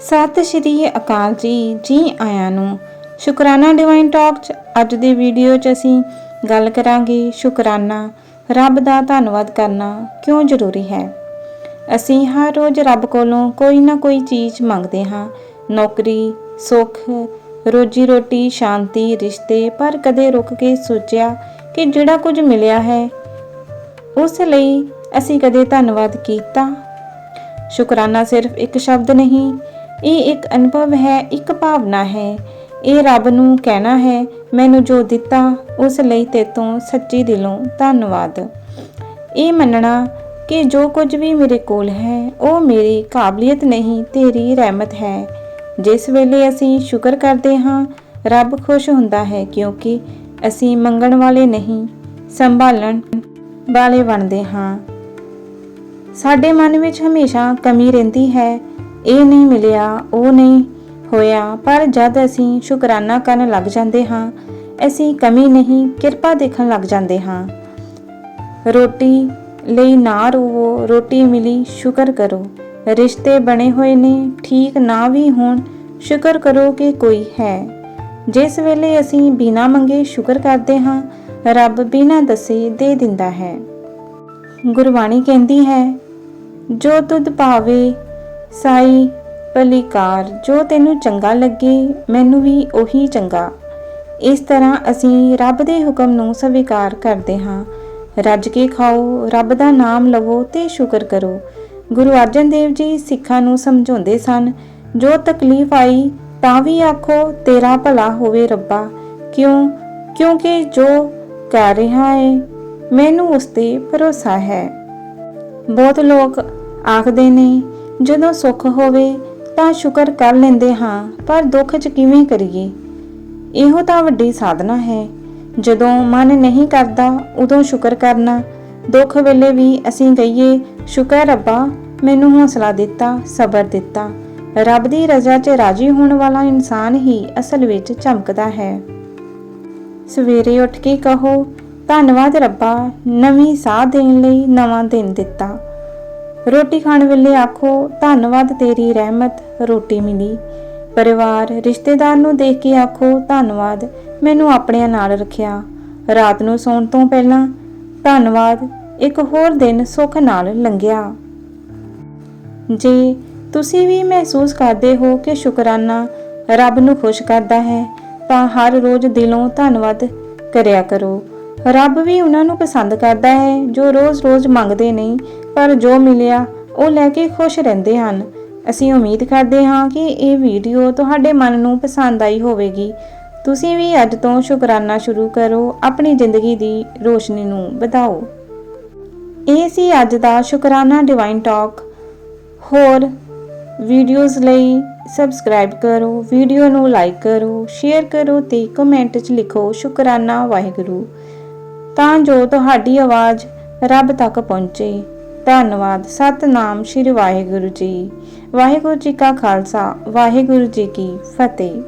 ਸਤਿ ਸ਼੍ਰੀ ਅਕਾਲ ਜੀ ਜੀ ਆਇਆਂ ਨੂੰ। ਸ਼ੁਕਰਾਨਾ ਡਿਵਾਈਨ ਟਾਕ ਚ ਅੱਜ ਦੀ ਵੀਡੀਓ ਚ ਅਸੀਂ ਗੱਲ ਕਰਾਂਗੇ ਸ਼ੁਕਰਾਨਾ, ਰੱਬ ਦਾ ਧੰਨਵਾਦ ਕਰਨਾ ਕਿਉਂ ਜ਼ਰੂਰੀ ਹੈ? ਅਸੀਂ ਹਰ ਰੋਜ਼ ਰੱਬ ਕੋਲੋਂ ਕੋਈ ਨਾ ਕੋਈ ਚੀਜ਼ ਮੰਗਦੇ ਹਾਂ। ਨੌਕਰੀ, ਸੁੱਖ ਰੋਜੀ ਰੋਟੀ ਸ਼ਾਂਤੀ, ਰਿਸ਼ਤੇ, ਪਰ ਕਦੇ ਰੁਕ ਕੇ ਸੋਚਿਆ ਕਿ ਜਿਹੜਾ ਕੁਝ ਮਿਲਿਆ ਹੈ, ਉਸ ਲਈ ਅਸੀਂ ਕਦੇ ਧੰਨਵਾਦ ਕੀਤਾ। ਸ਼ੁਕਰਾਨਾ ਸਿਰਫ ਇੱਕ ਸ਼ਬਦ ਨਹੀਂ ਇਹ ਇੱਕ ਅਨੁਭਵ ਹੈ, ਇੱਕ ਭਾਵਨਾ ਹੈ। ਇਹ ਰੱਬ ਨੂੰ ਕਹਿਣਾ ਹੈ, ਮੈਨੂੰ ਜੋ ਦਿੱਤਾ, ਉਸ ਲਈ ਤੇਤੋਂ ਸੱਚੀ ਦਿਲੋਂ ਧੰਨਵਾਦ। ਇਹ ਮੰਨਣਾ ਕਿ ਜੋ ਕੁਝ ਵੀ ਮੇਰੇ ਕੋਲ ਹੈ, ਉਹ ਮੇਰੀ ਕਾਬਲੀਅਤ ਨਹੀਂ, ਤੇਰੀ ਰਹਿਮਤ ਹੈ। ਜਿਸ ਵੇਲੇ ਅਸੀਂ ਸ਼ੁਕਰ ਕਰਦੇ ਹਾਂ, ਰੱਬ ਖੁਸ਼ ਹੁੰਦਾ ਹੈ ਕਿਉਂਕਿ ਅਸੀਂ ਮੰਗਣ ਵਾਲੇ ਨਹੀਂ, ਸੰਭਾਲਣ ਵਾਲੇ ਬਣਦੇ ਹਾਂ। ਸਾਡੇ ਮਨ ਵਿੱਚ ਹਮੇਸ਼ਾ ਕਮੀ ਰਹਿੰਦੀ ਹੈ। ਇਹ ਨਹੀਂ ਮਿਲਿਆ, ਉਹ ਨਹੀਂ ਹੋਇਆ। ਪਰ ਜਦ ਅਸੀਂ ਸ਼ੁਕਰਾਨਾ ਕਰਨ ਲੱਗ ਜਾਂਦੇ ਹਾਂ, ਅਸੀਂ ਕਮੀ ਨਹੀਂ, ਕਿਰਪਾ ਦੇਖਣ ਲੱਗ ਜਾਂਦੇ ਹਾਂ। ਰੋਟੀ ਲਈ ਨਾ ਰੋਵੋ, ਰੋਟੀ ਮਿਲੀ ਸ਼ੁਕਰ ਕਰੋ। ਰਿਸ਼ਤੇ ਬਣੇ ਹੋਏ ਨੇ, ਠੀਕ ਨਾ ਵੀ ਹੋਣ, ਸ਼ੁਕਰ ਕਰੋ ਕਿ ਕੋਈ ਹੈ। ਜਿਸ ਵੇਲੇ ਅਸੀਂ ਬਿਨਾ ਮੰਗੇ ਸ਼ੁਕਰ ਕਰਦੇ ਹਾਂ, ਰੱਬ ਬਿਨਾ ਦੱਸੇ ਦੇ ਦਿੰਦਾ ਹੈ। ਗੁਰਬਾਣੀ ਕਹਿੰਦੀ ਹੈ, ਜੋ ਤੁਧ ਭਾਵੇ ਸਾਈ, ਭਲੀਕਾਰ, ਜੋ ਤੈਨੂੰ ਚੰਗਾ ਲੱਗੇ, ਮੈਨੂੰ ਵੀ ਉਹੀ ਚੰਗਾ। ਇਸ ਤਰ੍ਹਾਂ ਅਸੀਂ ਰੱਬ ਦੇ ਹੁਕਮ ਨੂੰ ਸਵੀਕਾਰ ਕਰਦੇ ਹਾਂ। ਰੱਜ ਕੇ ਖਾਓ, ਰੱਬ ਦਾ ਨਾਮ ਲਵੋ ਤੇ ਸ਼ੁਕਰ ਕਰੋ। ਗੁਰੂ ਅਰਜਨ ਦੇਵ ਜੀ ਸਿੱਖਾਂ ਨੂੰ ਸਮਝਾਉਂਦੇ ਸਨ, ਜੋ ਤਕਲੀਫ ਆਈ, ਤਾਂ ਵੀ ਆਖੋ, ਤੇਰਾ ਭਲਾ ਹੋਵੇ ਰੱਬਾ। ਕਿਉਂ? ਕਿਉਂਕਿ ਜੋ ਕਰ ਰਿਹਾ ਹੈ ਮੈਨੂੰ ਉਸ ਤੇ ਭਰੋਸਾ ਹੈ। ਬਹੁਤ ਲੋਕ ਆਖਦੇ ਨੇ ਜਦੋਂ ਸੁੱਖ ਹੋਵੇ ਤਾਂ ਸ਼ੁਕਰ ਕਰ ਲੈਂਦੇ ਹਾਂ, ਪਰ ਦੁੱਖ 'ਚ ਕਿਵੇਂ ਕਰੀਏ? ਇਹੋ ਤਾਂ ਵੱਡੀ ਸਾਧਨਾ ਹੈ। ਜਦੋਂ ਮਨ ਨਹੀਂ ਕਰਦਾ ਉਦੋਂ ਸ਼ੁਕਰ ਕਰਨਾ। ਦੁੱਖ ਵੇਲੇ ਵੀ ਅਸੀਂ ਕਹੀਏ, ਸ਼ੁਕਰ ਰੱਬਾ, ਮੈਨੂੰ ਹੌਸਲਾ ਦਿੱਤਾ, ਸਬਰ ਦਿੱਤਾ। ਰੱਬ ਦੀ ਰਜ਼ਾ 'ਚ ਰਾਜੀ ਹੋਣ ਵਾਲਾ ਇਨਸਾਨ ਹੀ ਅਸਲ ਵਿੱਚ ਚਮਕਦਾ ਹੈ। ਸਵੇਰੇ ਉੱਠ ਕੇ ਕਹੋ, ਧੰਨਵਾਦ ਰੱਬਾ, ਨਵੀਂ ਸਾਹ ਦੇਣ ਲਈ ਨਵਾਂ ਦਿਨ ਦਿੱਤਾ। ਰੋਟੀ ਖਾਣ ਵੇਲੇ ਆਖੋ, ਧੰਨਵਾਦ ਤੇਰੀ ਰਹਿਮਤ, ਰੋਟੀ ਮਿਲੀ। ਪਰਿਵਾਰ, ਰਿਸ਼ਤੇਦਾਰ ਨੂੰ ਦੇਖ ਕੇ ਆਖੋ, ਧੰਨਵਾਦ, ਮੈਨੂੰ ਆਪਣਿਆਂ ਨਾਲ ਰੱਖਿਆ। ਰਾਤ ਨੂੰ ਸੌਣ ਤੋਂ ਪਹਿਲਾਂ ਧੰਨਵਾਦ ਇੱਕ ਹੋਰ ਦਿਨ ਸੁੱਖ ਨਾਲ ਲੰਘਿਆ। ਜੇ ਤੁਸੀਂ ਵੀ ਮਹਿਸੂਸ ਕਰਦੇ ਹੋ ਕਿ ਸ਼ੁਕਰਾਨਾ ਰੱਬ ਨੂੰ ਖੁਸ਼ ਕਰਦਾ ਹੈ, ਤਾਂ ਹਰ ਰੋਜ਼ ਦਿਲੋਂ ਧੰਨਵਾਦ ਕਰਿਆ ਕਰੋ। ਰੱਬ ਵੀ ਉਹਨਾਂ ਨੂੰ ਪਸੰਦ ਕਰਦਾ ਹੈ ਜੋ ਰੋਜ਼-ਰੋਜ਼ ਮੰਗਦੇ ਨਹੀਂ ਪਰ ਜੋ ਮਿਲਿਆ, ਉਹ ਲੈ ਕੇ ਖੁਸ਼ ਰਹਿੰਦੇ ਹਨ। ਅਸੀਂ ਉਮੀਦ ਕਰਦੇ ਹਾਂ ਕਿ ਇਹ ਵੀਡੀਓ ਤੁਹਾਡੇ ਮਨ ਨੂੰ ਪਸੰਦ ਆਈ ਹੋਵੇਗੀ। ਤੁਸੀਂ ਵੀ ਅੱਜ ਤੋਂ ਸ਼ੁਕਰਾਨਾ ਸ਼ੁਰੂ ਕਰੋ, ਆਪਣੀ ਜ਼ਿੰਦਗੀ ਦੀ ਰੋਸ਼ਨੀ ਨੂੰ ਵਧਾਓ। ਇਹ ਸੀ ਅੱਜ ਦਾ ਸ਼ੁਕਰਾਨਾ ਡਿਵਾਈਨ ਟਾਕ ਹੋਰ ਵੀਡੀਓਜ਼ ਲਈ ਸਬਸਕ੍ਰਾਈਬ ਕਰੋ, ਵੀਡੀਓ ਨੂੰ ਲਾਈਕ ਕਰੋ, ਸ਼ੇਅਰ ਕਰੋ ਤੇ ਕਮੈਂਟ 'ਚ ਲਿਖੋ ਸ਼ੁਕਰਾਨਾ ਵਾਹਿਗੁਰੂ। ਤਾਂ ਜੋ ਤੁਹਾਡੀ ਆਵਾਜ਼ ਰੱਬ ਤੱਕ ਪਹੁੰਚੇ। ਧੰਨਵਾਦ। ਸਤਨਾਮ ਸ਼੍ਰੀ ਵਾਹਿਗੁਰੂ ਜੀ। ਵਾਹਿਗੁਰੂ ਜੀ ਕਾ ਖਾਲਸਾ ਵਾਹਿਗੁਰੂ ਜੀ ਕੀ ਫਤਿਹ।